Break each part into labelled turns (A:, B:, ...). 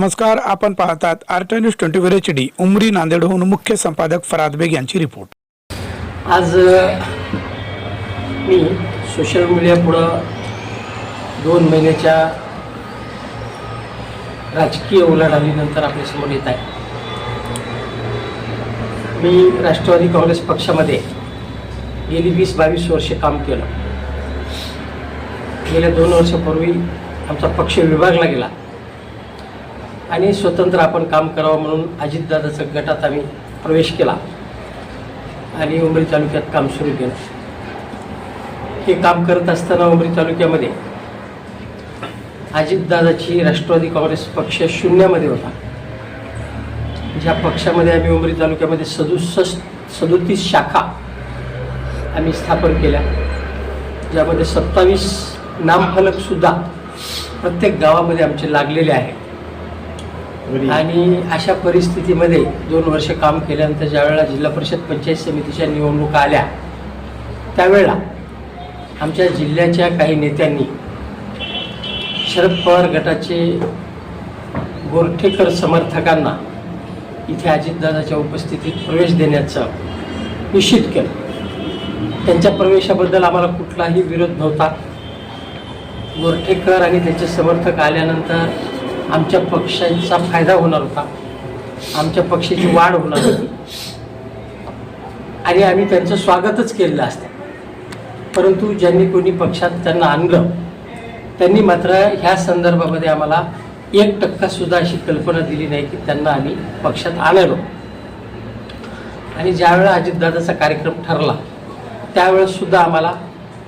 A: नमस्कार आपण पाहतात art news twenty four H D Umri नांदेडहून मुख्य संपादक फराद बेग यांची रिपोर्ट.
B: आज मी सोशल मीडिया पुढं दोन महिन्याच्या राजकीय उलाढालीनंतर आपल्यासमोर येत आहे. मी राष्ट्रवादी काँग्रेस पक्षामध्ये गेली वीस बावीस वर्षे काम केलं. गेल्या दोन वर्षापूर्वी आमचा पक्ष विभागला गेला. आणि स्वतंत्र आपण काम करावं म्हणून अजितदादाच्या गटात आम्ही प्रवेश केला. आणि उमरी तालुक्यात काम सुरू केलं. हे काम करत असताना उमरी तालुक्यामध्ये अजितदादाची राष्ट्रवादी काँग्रेस पक्ष शून्यामध्ये होता. ज्या पक्षामध्ये आम्ही उमरी तालुक्यामध्ये सदुसष्ट सदोतीस शाखा आम्ही स्थापन केल्या. ज्यामध्ये सत्तावीस नामफलकसुद्धा प्रत्येक गावामध्ये आमचे लागलेले आहेत. आणि अशा परिस्थितीमध्ये दोन वर्ष काम केल्यानंतर ज्यावेळेला जिल्हा परिषद पंचायत समितीच्या निवडणुका आल्या त्यावेळेला आमच्या जिल्ह्याच्या काही नेत्यांनी शरद पवार गटाचे गोरठेकर समर्थकांना इथे अजितदादाच्या उपस्थितीत प्रवेश देण्याचं निश्चित केलं. त्यांच्या प्रवेशाबद्दल आम्हाला कुठलाही विरोध नव्हता. गोरठेकर आणि त्यांचे समर्थक आल्यानंतर आमच्या पक्षाचा फायदा होणार होता. आमच्या पक्षाची वाढ होणार होती. आणि आम्ही त्यांचं स्वागतच केलेलं असतं. परंतु ज्यांनी कोणी पक्षात त्यांना आणलं त्यांनी मात्र ह्या संदर्भामध्ये आम्हाला एक टक्कासुद्धा अशी कल्पना दिली नाही की त्यांना आम्ही पक्षात आणलो आणि ज्यावेळेला अजितदादाचा कार्यक्रम ठरला त्यावेळेस सुद्धा आम्हाला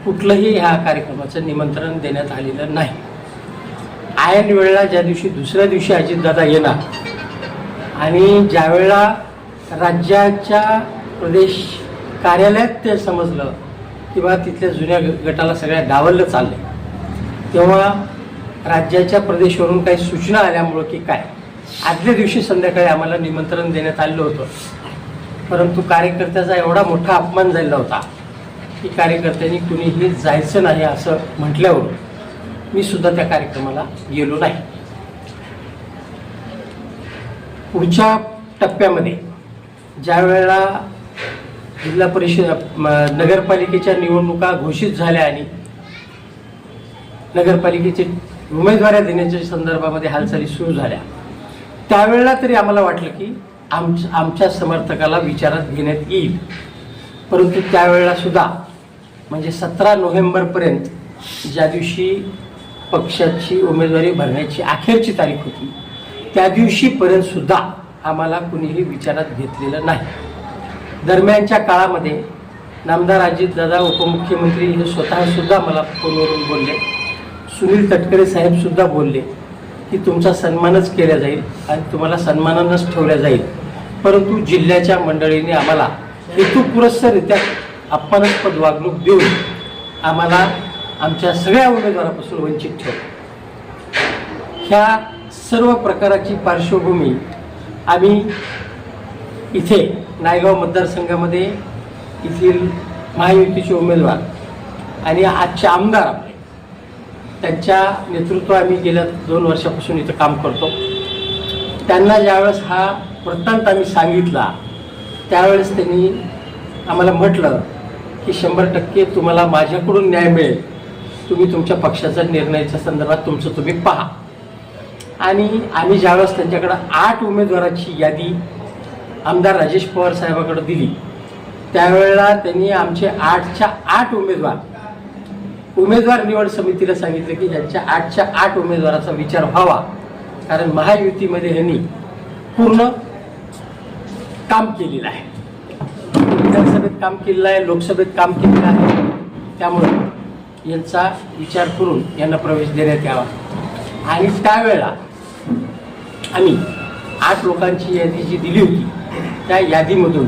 B: कुठलंही ह्या कार्यक्रमाचं निमंत्रण देण्यात आलेलं नाही. आयन वेळेला ज्या दिवशी दुसऱ्या दिवशी अजितदादा येणार आणि ज्यावेळेला राज्याच्या प्रदेश कार्यालयात ते समजलं किंवा तिथल्या जुन्या ग- गटाला सगळ्या डावललं चाललं तेव्हा राज्याच्या प्रदेशवरून काही सूचना आल्यामुळं की काय आदल्या दिवशी संध्याकाळी आम्हाला निमंत्रण देण्यात आलेलं होतं. परंतु कार्यकर्त्याचा एवढा मोठा अपमान झालेला होता की कार्यकर्त्यांनी कुणीही जायचं नाही असं म्हटल्यावर मी सुद्धा त्या कार्यक्रमाला गेलो नाही. पुढच्या टप्प्यामध्ये ज्या वेळेला जिल्हा परिषद नगरपालिकेच्या निवडणुका घोषित झाल्या आणि नगरपालिकेचे उमेदवाऱ्या देण्याच्या संदर्भामध्ये हालचाली सुरू झाल्या त्यावेळेला तरी आम्हाला वाटलं की आम आमच्या समर्थकाला विचारात घेण्यात येईल. परंतु त्यावेळेला सुद्धा म्हणजे सतरा नोव्हेंबरपर्यंत ज्या दिवशी पक्षाची उमेदवारी भरण्याची अखेरची तारीख होती. त्या दिवशीपर्यंत सुद्धा आम्हाला कुणीही विचारात घेतलेलं नाही. दरम्यानच्या काळामध्ये नामदार अजितदादा उपमुख्यमंत्री हे स्वतःसुद्धा मला फोनवरून बोलले. सुनील तटकरे साहेबसुद्धा बोलले की तुमचा सन्मानच केला जाईल आणि तुम्हाला सन्मानानंच ठेवल्या जाईल. परंतु जिल्ह्याच्या मंडळीने आम्हाला हेतुपुरस्सररित्या अपमानास्पद वागणूक देऊन आम्हाला आमच्या सगळ्या उमेदवारापासून वंचित ठेवलं ह्या सर्व प्रकाराची पार्श्वभूमी आम्ही इथे नायगाव मतदारसंघामध्ये येथील महायुतीचे उमेदवार आणि आजचे आमदार आपले त्यांच्या नेतृत्व आम्ही गेल्या दोन वर्षापासून इथं काम करतो. त्यांना ज्यावेळेस हा वृत्तांत आम्ही सांगितला त्यावेळेस त्यांनी आम्हाला म्हटलं की शंभर टक्के तुम्हाला माझ्याकडून न्याय मिळेल. तुम्ही तुमच्या पक्षाच्या निर्णयाच्या संदर्भात तुमचं तुम्ही पहा. आणि आम्ही ज्यावेळेस त्यांच्याकडं आठ उमेदवाराची यादी आमदार राजेश पवार साहेबाकडे दिली त्यावेळेला त्यांनी आमचे आठच्या आठ उमेदवार उमेदवार निवड समितीला सांगितलं की ह्यांच्या आठच्या आठ उमेदवाराचा विचार व्हावा. कारण महायुतीमध्ये ह्यांनी पूर्ण काम केलेलं आहे. विधानसभेत काम केलेलं आहे लोकसभेत काम केलेलं आहे. त्यामुळे यांचा विचार करून यांना प्रवेश देण्यात यावा. आणि त्यावेळेला आम्ही आठ लोकांची यादी जी दिली होती त्या यादीमधून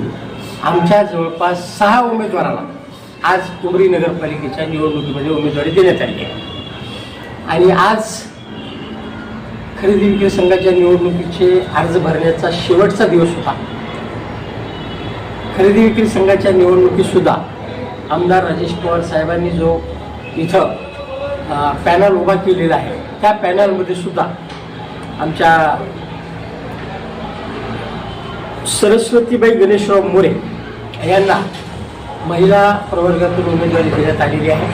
B: आमच्या जवळपास सहा उमेदवाराला आज उमरी नगरपालिकेच्या निवडणुकीमध्ये उमेदवारी देण्यात आली आहे. आणि आज खरेदी विक्री संघाच्या निवडणुकीचे अर्ज भरण्याचा शेवटचा दिवस होता. खरेदी विक्री संघाच्या निवडणुकीतसुद्धा आमदार राजेश पवार साहेबांनी जो इथं पॅनल उभा केलेला आहे. त्या पॅनलमध्ये सुद्धा आमच्या सरस्वतीबाई गणेशराव मोरे यांना महिला प्रवर्गातून उमेदवारी देण्यात आलेली आहे.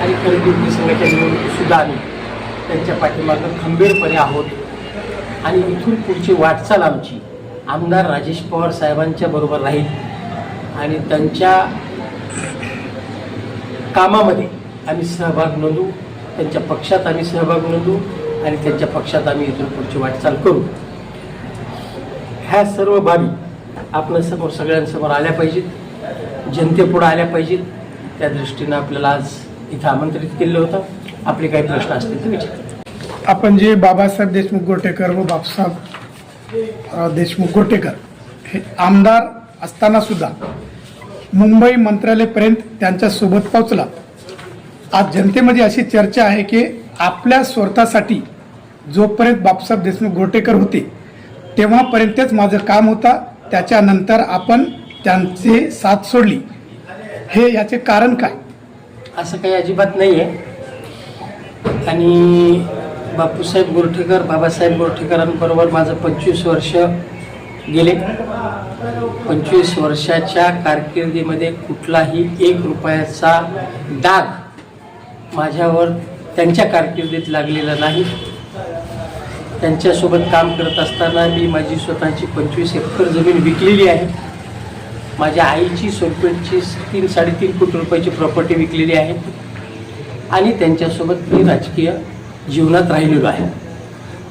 B: आणि खरेदी संघाच्या निवडणुकीसुद्धा आम्ही त्यांच्या पाठीमागं खंबीरपणे आहोत. आणि इथून पुढची वाटचाल आमची आमदार राजेश पवार साहेबांच्या बरोबर राहील. आणि त्यांच्या कामामध्ये आम्ही सहभाग नोंदवू त्यांच्या पक्षात आम्ही सहभाग नोंदू आणि त्यांच्या पक्षात आम्ही इथून पुढची वाटचाल करू. ह्या सर्व बाबी आपल्यासमोर समोर सगळ्यांसमोर आल्या पाहिजेत. जनतेपुढं आल्या पाहिजेत. त्या दृष्टीनं आपल्याला आज इथं आमंत्रित केलं होतं. आपले काही प्रश्न असतील तर विचार.
A: आपण जे बाबासाहेब देशमुख गोटेकर व बापसाहेब देशमुख गोटेकर हे आमदार असताना सुद्धा मुंबई मंत्रालयपर्यंत त्यांच्यासोबत पोहोचला. आज जनतेमध्ये अशी चर्चा आहे की आपल्या स्वार्थासाठी जोपर्यंत बापसाहेब देशमुख गोटेकर होते तेव्हापर्यंतच माझं काम होता. त्याच्यानंतर आपण त्यांचे साथ सोडली. हे याचे कारण काय?
B: असं काही अजिबात नाही आहे आणि बापूसाहेब गोरठेकर बाबासाहेब गोरठेकरांबरोबर माझं पंचवीस वर्ष गेले. पंचवीस वर्षाच्या कारकिर्दीमध्ये कुठलाही एक रुपयाचा डाग माझ्यावर त्यांच्या कारकिर्दीत लागलेला नाही. त्यांच्यासोबत काम करत असताना मी माझी स्वतःची पंचवीस एकर जमीन विकलेली आहे. माझ्या आईची सोनपेठची तीन साडेतीन कोटी रुपयाची प्रॉपर्टी विकलेली आहे. आणि त्यांच्यासोबत मी राजकीय जीवनात राहिलेलो आहे.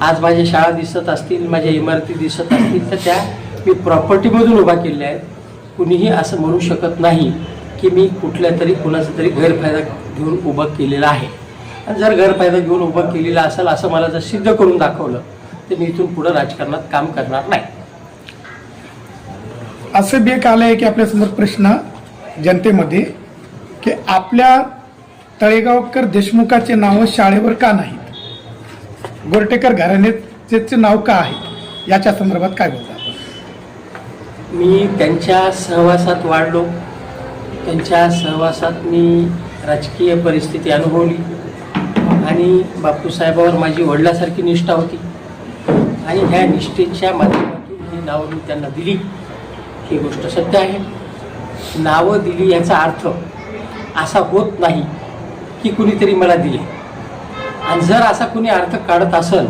B: आज माझ्या शाळा दिसत असतील माझ्या इमारती दिसत असतील तर त्या मी प्रॉपर्टीमधून उभा केलेल्या आहेत. कुणीही असं म्हणू शकत नाही की मी कुठल्या तरी कुणाचा तरी गैरफायदा घेऊन उभं केलेला आहे. आणि जर गैरफायदा घेऊन उभं केलेला असेल असं मला जर सिद्ध करून दाखवलं तर मी इथून पुढं राजकारणात काम करणार नाही.
A: असं बी एक आलं आहे की आपल्यासमोर प्रश्न जनतेमध्ये की आपल्या तळेगावकर देशमुखाचे नावं शाळेवर का नाहीत? गोरटेकर घराण्याचे नाव का आहे याच्या संदर्भात काय बोलता?
B: मी त्यांच्या सहवासात वाढलो. त्यांच्या सहवासात मी राजकीय परिस्थिती अनुभवली. आणि बापूसाहेबावर माझी वडिलासारखी निष्ठा होती. आणि ह्या निष्ठेच्या माध्यमातून ही नावं मी त्यांना दिली. ही गोष्ट सत्य आहे. नावं दिली याचा अर्थ असा होत नाही की कुणीतरी मला दिले. आणि जर असा कुणी अर्थ काढत असेल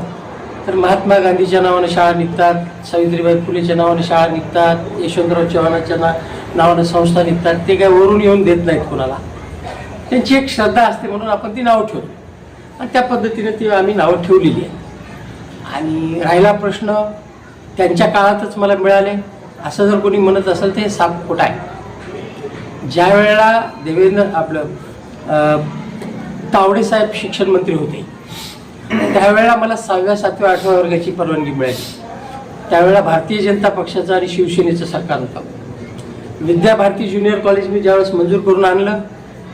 B: तर महात्मा गांधीच्या नावानं शाळा निघतात सावित्रीबाई फुलेच्या नावानं शाळा निघतात यशवंतराव चव्हाणाच्या ना नावानं संस्था निघतात ते काय वरून येऊन देत नाहीत कुणाला. त्यांची एक श्रद्धा असते म्हणून आपण ती नावं ठेवतो. आणि त्या पद्धतीने ती आम्ही नावं ठेवलेली आहेत. आणि राहिला प्रश्न त्यांच्या काळातच मला मिळाले. असं जर कोणी म्हणत असेल तर हे साप खोट आहे? ज्या वेळेला देवेंद्र आपलं तावडेसाहेब तावडे साहेब शिक्षण मंत्री होते त्यावेळेला मला सहाव्या सातव्या आठव्या वर्गाची परवानगी मिळाली. त्यावेळेला भारतीय जनता पक्षाचं आणि शिवसेनेचं सरकार होतं. विद्या भारती ज्युनियर कॉलेज मी ज्यावेळेस मंजूर करून आणलं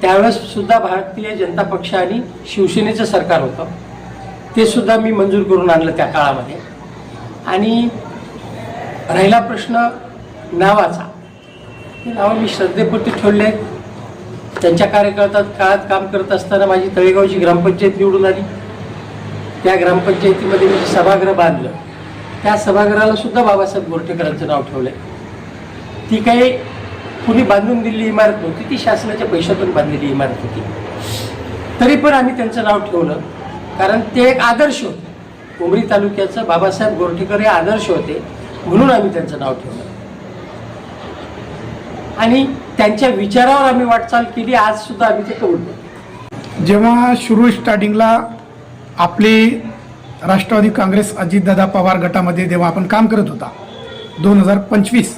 B: त्यावेळेस सुद्धा भारतीय जनता पक्ष आणि शिवसेनेचं सरकार होतं. ते सुद्धा मी मंजूर करून आणलं त्या काळामध्ये. आणि राहिला प्रश्न नावाचा. हे नावं मी श्रद्धेपुरती ठेवले आहेत. त्यांच्या कार्यकर्तात काळात काम करत असताना माझी तळेगावची ग्रामपंचायत निवडून आली. त्या ग्रामपंचायतीमध्ये मी सभागृह बांधलं. त्या सभागृहाला सुद्धा बाबासाहेब गोरठेकरांचं नाव ठेवलं ती काही कुणी बांधून दिलेली इमारत नव्हती ती शासनाच्या पैशातून बांधलेली इमारत होती. तरी पण आम्ही त्यांचं नाव ठेवलं. कारण ते एक आदर्श होते. उमरी तालुक्याचं बाबासाहेब गोरठेकर हे आदर्श होते म्हणून आम्ही त्यांचं नाव ठेवलं. आणि त्यांच्या विचारावर आम्ही वाटचाल केली आज सुद्धा आम्ही ते कबूल
A: जेव्हा सुरू स्टार्टिंगला आपली राष्ट्रवादी काँग्रेस अजितदादा पवार गटामध्ये जेव्हा आपण काम करत होता दोन हजार पंचवीस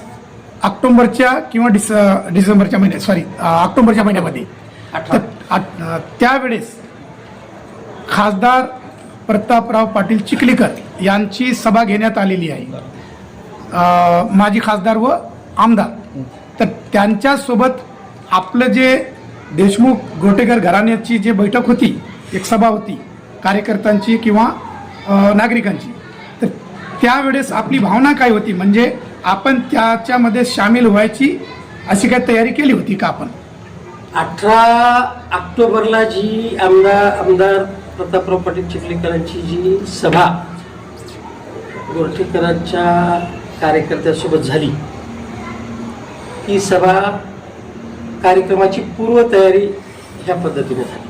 A: ऑक्टोबरच्या किंवा डिस डिसेंबरच्या महिन्यात सॉरी ऑक्टोबरच्या महिन्यामध्ये. त्यावेळेस खासदार प्रतापराव पाटील चिखलीकर यांची सभा घेण्यात आलेली आहे. माजी खासदार व आमदार. तर त्यांच्यासोबत आपलं जे देशमुख गोटेकर घराण्याची जी बैठक होती एक सभा होती कार्यकर्त्यांची किंवा नागरिकांची. तर त्यावेळेस आपली भावना काय होती? म्हणजे आपण त्याच्यामध्ये सामील व्हायची अशी काय तयारी केली होती का आपण?
B: अठरा ऑक्टोबरला जी आमदार आमदार प्रतापराव पाटील चिखलीकरांची जी सभा गोरठेकरांच्या कार्यकर्त्यासोबत झाली ही सभा कार्यक्रमाची पूर्वतयारी ह्या पद्धतीने झाली.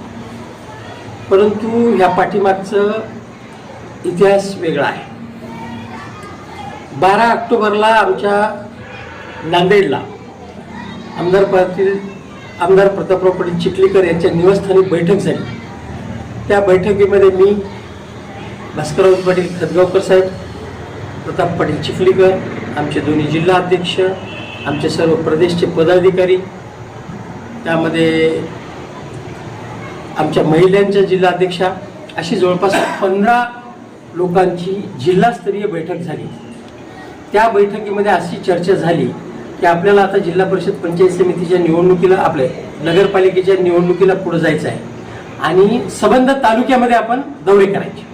B: परंतु ह्या पाठीमागचं इतिहास वेगळा आहे. बारा ऑक्टोबरला आमच्या नांदेडला आमदार पाटील आमदार प्रतापराव पाटील चिखलीकर यांच्या निवासस्थानी बैठक झाली. त्या बैठकीमध्ये मी भास्करराव पाटील खतगावकर साहेब प्रताप पाटील चिखलीकर आमचे दोन्ही जिल्हा अध्यक्ष आमचे सर्व प्रदेशचे पदाधिकारी त्यामध्ये आमच्या महिलांच्या जिल्हा अध्यक्षा अशी जवळपास पंधरा लोकांची जिल्हास्तरीय बैठक झाली. त्या बैठकीमध्ये अशी चर्चा झाली की आपल्याला आता जिल्हा परिषद पंचायत समितीच्या निवडणुकीला आपल्या नगरपालिकेच्या निवडणुकीला पुढे जायचं आहे. आणि संबंध तालुक्यामध्ये आपण दौरे करायचे.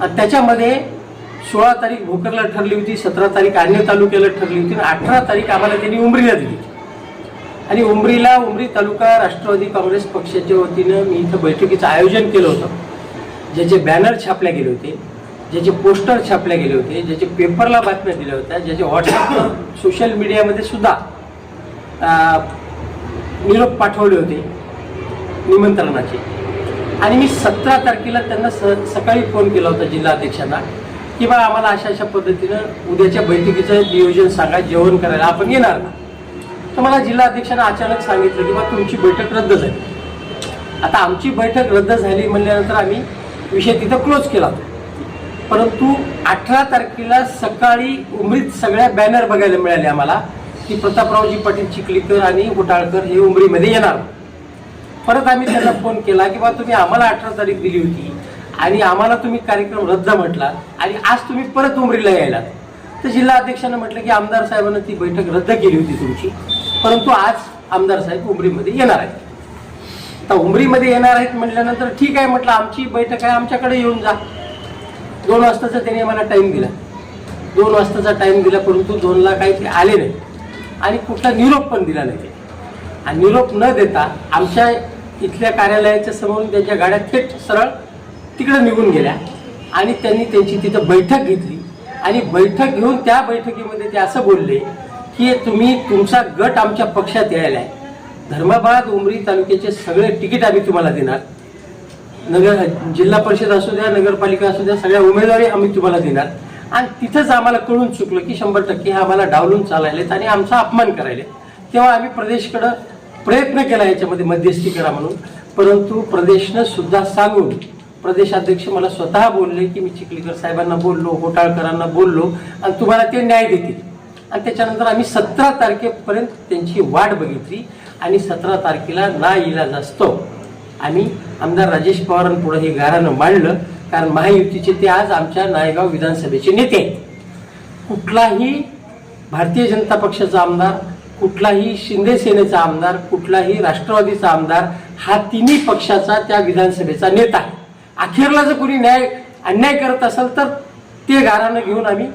B: आणि त्याच्यामध्ये सोळा तारीख भोकरला ठरली होती सतरा तारीख अन्य तालुक्याला ठरली होती आणि अठरा तारीख आम्हाला त्यांनी उमरीला दिली. आणि उमरीला उमरी तालुका राष्ट्रवादी काँग्रेस पक्षाच्या वतीनं मी इथं बैठकीचं आयोजन केलं होतं. ज्याचे बॅनर छापले गेले होते. ज्याचे पोस्टर छापले गेले होते ज्याचे पेपरला बातम्या दिल्या होत्या ज्याचे व्हॉट्सअपवर सोशल मीडियामध्ये सुद्धा निरोप पाठवले होते निमंत्रणाचे. आणि मी सतरा तारखेला त्यांना स सकाळी फोन केला होता जिल्हाध्यक्षांना की बा आम्हाला अशा अशा पद्धतीनं उद्याच्या बैठकीचं नियोजन सांगा जेवण करायला आपण येणार ना. तर मला जिल्हाध्यक्षांना अचानक सांगितलं की बा तुमची बैठक रद्द झाली. आता आमची बैठक रद्द झाली म्हणल्यानंतर आम्ही विषय तिथं क्लोज केला होता. परंतु अठरा तारखेला सकाळी उमरीत सगळ्या बॅनर बघायला मिळाले आम्हाला की प्रतापरावजी पाटील चिखलीकर आणि घोटाळकर हे उमरीमध्ये येणार. परत आम्ही त्यांना फोन केला की बा तुम्ही आम्हाला अठरा तारीख दिली होती आणि आम्हाला तुम्ही कार्यक्रम रद्द म्हटला आणि आज तुम्ही परत उमरीला यायला. तर जिल्हा अध्यक्षांना म्हटलं की आमदार साहेबांना ती बैठक रद्द केली होती तुमची. परंतु आज आमदार साहेब उमरीमध्ये येणार आहेत. आता उमरीमध्ये येणार आहेत म्हटल्यानंतर ठीक आहे म्हटलं आमची बैठक आहे आमच्याकडे येऊन जा. दोन वाजताचा त्यांनी आम्हाला टाईम दिला. दोन वाजताचा टाईम दिला परंतु दोनला काही ते आले नाही. आणि कुठला निरोप पण दिला नाही. ते आणि निरोप न देता आमच्या इथल्या कार्यालयाच्या समोरून त्यांच्या गाड्या थेट सरळ तिकडं निघून गेल्या. आणि त्यांनी त्यांची तिथं बैठक घेतली. आणि बैठक घेऊन त्या बैठकीमध्ये ते असं बोलले की तुम्ही तुमचा गट आमच्या पक्षात यायला आहे धर्माबाद उमरी तालुक्याचे सगळे तिकीट आम्ही तुम्हाला देणार. नगर जिल्हा परिषद असू द्या नगरपालिका असू द्या सगळ्या उमेदवारी आम्ही तुम्हाला देणार. आणि तिथंच आम्हाला कळून चुकलं की शंभर टक्के हे आम्हाला डावलून चालायलेत आणि आमचा अपमान करायले तेव्हा आम्ही प्रदेशकडं प्रयत्न केला याच्यामध्ये मध्यस्थी करा म्हणून. परंतु प्रदेशनं सुद्धा सांगून प्रदेशाध्यक्ष मला स्वतः बोलले की मी चिखलीकर साहेबांना बोललो घोटाळकरांना बोललो आणि तुम्हाला ते न्याय देतील. आणि त्याच्यानंतर आम्ही सतरा तारखेपर्यंत त्यांची वाट बघितली आणि सतरा तारखेला ना इलाज असतो. आम्ही आमदार राजेश पवारांपुढे हे गारानं मांडलं. कारण महायुतीचे ते आज आमच्या नायगाव विधानसभेचे नेते आहेत. कुठलाही भारतीय जनता पक्षाचा आमदार कुठलाही शिंदे सेनेचा आमदार कुठलाही राष्ट्रवादीचा आमदार हा तिन्ही पक्षाचा त्या विधानसभेचा नेता आहे. अखेरला जर कोणी न्याय अन्याय करत असेल तर ते गारानं घेऊन आम्ही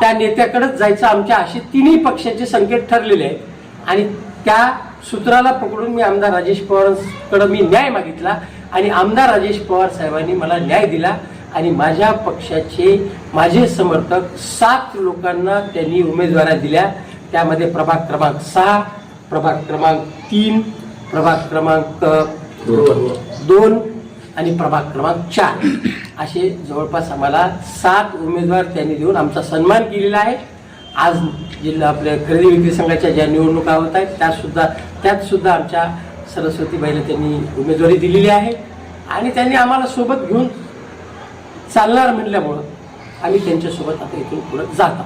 B: त्या नेत्याकडेच जायचं. आमच्या असे तिन्ही पक्षाचे संकेत ठरलेले आहेत. आणि त्या सूत्राला पकडून मी आमदार राजेश पवारांकडे मी न्याय मागितला आणि आमदार राजेश पवार साहेबांनी मला न्याय दिला आणि माझ्या पक्षाचे माझे समर्थक सात लोकांना त्यांनी उमेदवाऱ्या दिल्या. त्यामध्ये प्रभाग क्रमांक सहा प्रभाग क्रमांक तीन प्रभाग क्रमांक दोन आणि प्रभाग क्रमांक चार. असे जवळपास आम्हाला सात उमेदवार त्यांनी देऊन आमचा सन्मान केलेला आहे. आज जिल्हा आपल्या खरेदी विक्री संघाच्या ज्या निवडणुका होत आहेत त्यातसुद्धा त्यातसुद्धा आमच्या सरस्वतीबाईला त्यांनी उमेदवारी दिलेली आहे. आणि त्यांनी आम्हाला सोबत घेऊन चालणार म्हणल्यामुळं आम्ही त्यांच्यासोबत आता इथून पुढे जात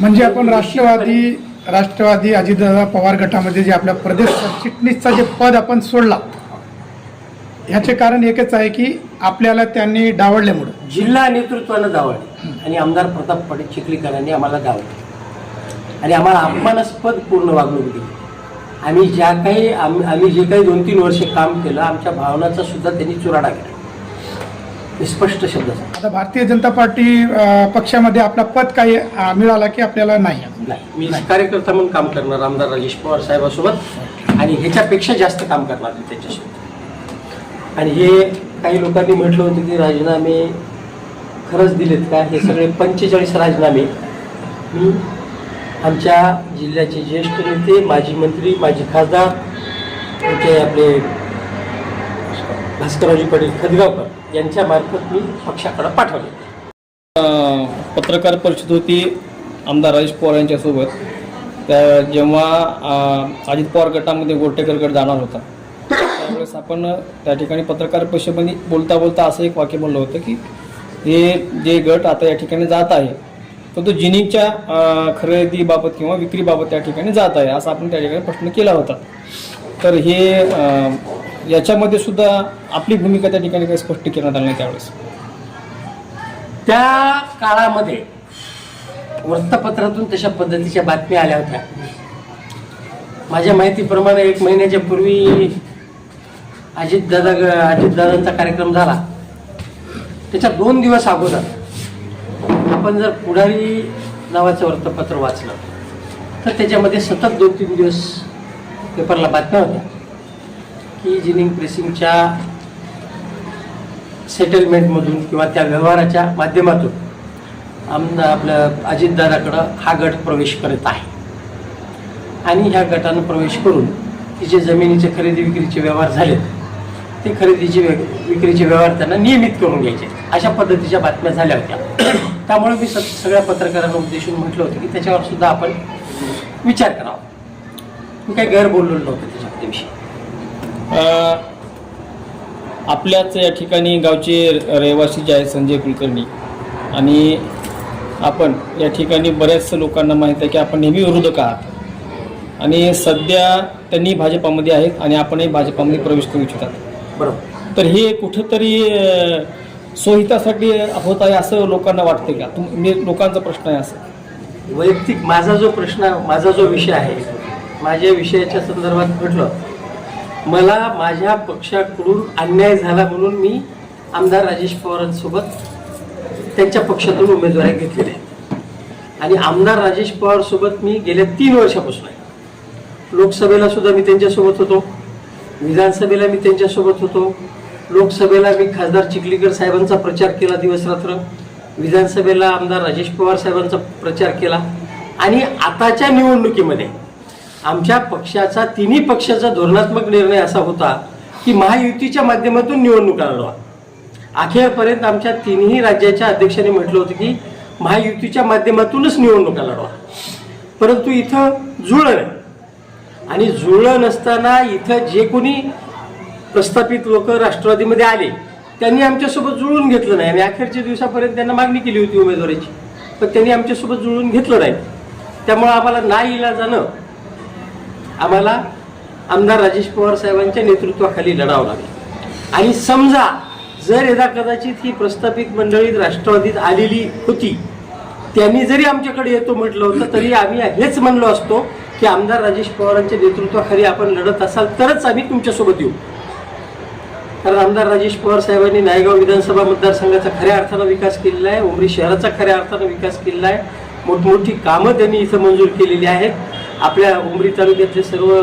A: म्हणजे आपण राष्ट्रवादी राष्ट्रवादी अजितदादा पवार गटामध्ये जे आपल्या प्रदेश सरचिटणीसचा जे पद आपण सोडला ह्याचे कारण एकच आहे की आपल्याला त्यांनी डावळल्यामुळं
B: जिल्हा नेतृत्वानं दावळले आणि आमदार प्रताप पाटील चिखलीकरांनी आम्हाला डावले आणि आम्हाला अपमानास्पद पूर्ण वागणूक दिली. आम्ही ज्या काही आम- आम्ही जे काही दोन तीन वर्षे काम केलं आमच्या भावनाचा सुद्धा त्यांनी चुराडा केला. हे स्पष्ट शब्द
A: आता भारतीय जनता पार्टी अं, पक्षामध्ये आपला पद काही अं, मिळाला की आपल्याला नाही?
B: नाही. मी कार्यकर्ता म्हणून काम करणार आमदार राजेश पवार साहेबासोबत. आणि ह्याच्यापेक्षा जास्त काम करणार मी त्याच्यासोबत. आणि हे काही लोकांनी म्हटलं होतं की राजीनामे खरंच दिलेत का? हे सगळे पंचेचाळीस राजीनामे. मी आमच्या जिल्ह्याचे ज्येष्ठ नेते माजी मंत्री माजी खासदार आमचे आपले भास्कररावजी पाटील खदगावकर यांच्यामार्फत मी पक्षाकडे पाठवले.
C: पत्रकार परिषद होती आमदार राजेश पवार यांच्यासोबत. त्या जेव्हा अजित पवार गटामध्ये गोटेकरकडे गट जाणार होता त्यावेळेस आपण त्या ठिकाणी पत्रकार परिषदेमध्ये बोलता बोलता असं एक वाक्य म्हणलं होतं की हे जे गट आता या ठिकाणी जात आहे तर तो जिनिंगच्या खरेदीबाबत किंवा विक्रीबाबत त्या ठिकाणी जात आहे असा आपण त्या ठिकाणी प्रश्न केला होता. तर हे याच्यामध्ये सुद्धा आपली भूमिका त्या ठिकाणी काही स्पष्ट करण्यात आली नाही त्यावेळेस.
B: त्या काळामध्ये वृत्तपत्रातून तशा पद्धतीच्या बातम्या आल्या होत्या. माझ्या माहितीप्रमाणे एक महिन्याच्या पूर्वी अजितदादा अजितदादांचा कार्यक्रम झाला. त्याच्या दोन दिवस अगोदर आपण जर पुढारी नावाचं वृत्तपत्र वाचलं तर त्याच्यामध्ये सतत दोन तीन दिवस पेपरला बातम्या होत्या. की जिनिंग प्रेसिंगच्या सेटलमेंटमधून किंवा त्या व्यवहाराच्या माध्यमातून आमदार आपलं अजितदादाकडं हा गट प्रवेश करत आहे. आणि ह्या गटानं प्रवेश करून तिचे जमिनीचे खरेदी विक्रीचे व्यवहार झालेत. ते खरेदीचे विक्रीचे व्यवहार त्यांना नियमित करून घ्यायचे. अशा पद्धतीच्या बातम्या झाल्या होत्या. त्यामुळे मी स सगळ्या पत्रकारांना उद्देशून म्हटलं होतं की त्याच्यावर सुद्धा आपण विचार करावा. मी काही गैर बोललो नव्हतं त्याच्या
C: आपल्याच या ठिकाणी गावचे रहिवासी जे आहेत संजय कुलकर्णी आणि आपण या ठिकाणी बऱ्याच लोकांना माहीत आहे की आपण नेहमी विरोधक आहात. आणि सध्या त्यांनी भाजपामध्ये आहेत आणि आपणही भाजपामध्ये प्रवेश करू इच्छितात.
B: बरोबर.
C: तर हे कुठंतरी अ, स्वहितासाठी होत आहे असं लोकांना वाटतं का? तुम लोकांचा प्रश्न आहे असं.
B: वैयक्तिक माझा जो प्रश्न माझा जो विषय आहे माझ्या विषयाच्या संदर्भात म्हटलं मला माझ्या पक्षाकडून अन्याय झाला म्हणून मी आमदार राजेश पवारांसोबत त्यांच्या पक्षातून उमेदवारी घेतलेल्या आहेत आणि आमदार राजेश पवार सोबत मी गेल्या तीन वर्षापासून आहे. लोकसभेला सुद्धा मी त्यांच्यासोबत होतो. विधानसभेला मी त्यांच्यासोबत होतो. लोकसभेला मी खासदार चिखलीकर साहेबांचा प्रचार केला दिवस रात्र विधानसभेला आमदार राजेश पवार साहेबांचा प्रचार केला. आणि आताच्या निवडणुकीमध्ये आमच्या पक्षाचा तिन्ही पक्षाचा धोरणात्मक निर्णय असा होता की महायुतीच्या माध्यमातून निवडणुका लढवा अखेरपर्यंत आमच्या तिन्ही राज्याच्या अध्यक्षांनी म्हटलं होतं की महायुतीच्या माध्यमातूनच निवडणुका लढवा परंतु इथं जुळलं नाही. आणि जुळलं नसताना इथं जे कोणी प्रस्थापित लोक राष्ट्रवादीमध्ये आले त्यांनी आमच्यासोबत जुळून घेतलं नाही. आणि अखेरच्या दिवसापर्यंत त्यांना मागणी केली होती उमेदवारीची. पण त्यांनी आमच्यासोबत जुळून घेतलं नाही. त्यामुळं आम्हाला ना जाणं आम्हाला आमदार राजेश पवार साहेबांच्या नेतृत्वाखाली लढावं लागलं. आणि समजा जर यदा कदाचित ही प्रस्थापित मंडळी राष्ट्रवादीत आलेली होती त्यांनी जरी आमच्याकडे येतो म्हटलं होतं तरी आम्ही हेच म्हणलो असतो की आमदार राजेश पवारांच्या नेतृत्वाखाली आपण लढत असाल तरच आम्ही तुमच्यासोबत येऊ. कारण आमदार राजेश पवार साहेबांनी नायगाव विधानसभा मतदारसंघाचा खऱ्या अर्थानं विकास केलेला आहे उमरी शहराचा खऱ्या अर्थानं विकास केलेला आहे. मोठमोठी कामं त्यांनी इथं मंजूर केलेली आहेत. आपल्या उमरी तालुक्यातले सर्व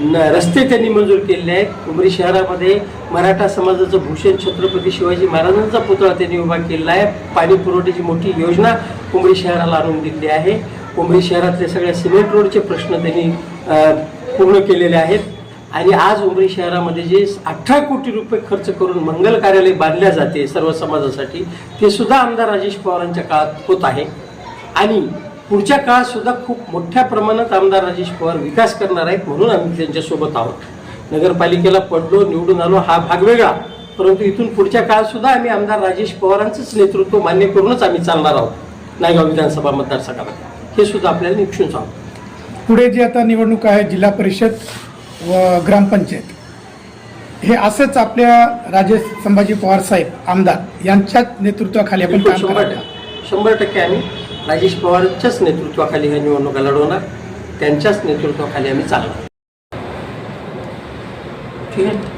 B: न रस्ते त्यांनी मंजूर केलेले आहेत. उमरी शहरामध्ये मराठा समाजाचं भूषण छत्रपती शिवाजी महाराजांचा पुतळा त्यांनी उभा केलेला आहे. पाणी पुरवठ्याची मोठी योजना उमरी शहराला आणून दिली आहे. उमरी शहरातले सगळ्या सिमेंट रोडचे प्रश्न त्यांनी पूर्ण केलेले आहेत. आणि आज उमरी शहरामध्ये जे अठरा कोटी रुपये खर्च करून मंगल कार्यालय बांधल्या जाते सर्व समाजासाठी ते सुद्धा आमदार राजेश पवारांच्या काळात होत आहे. आणि पुढच्या काळात सुद्धा खूप मोठ्या प्रमाणात आमदार राजेश पवार विकास करणार आहेत म्हणून आम्ही त्यांच्यासोबत आहोत. नगरपालिकेला पडलो निवडून आलो हा भाग वेगळा. परंतु इथून पुढच्या काळात सुद्धा आम्ही आमदार राजेश पवारांचंच नेतृत्व मान्य करूनच आम्ही चालणार आहोत. नायगाव विधानसभा मतदारसंघामध्ये. हे सुद्धा आपल्याला निपक्षून सांगतो
A: पुढे जी आता निवडणूक आहे जिल्हा परिषद व ग्रामपंचायत हे असंच आपल्या राजेश संभाजी पवार साहेब आमदार यांच्याच नेतृत्वाखाली आपण
B: शंभर शंभर टक्के आम्ही राजेश पवारच्याच नेतृत्वाखाली ह्या निवडणुका लढवणार. त्यांच्याच नेतृत्वाखाली आम्ही चालणार. ठीक आहे.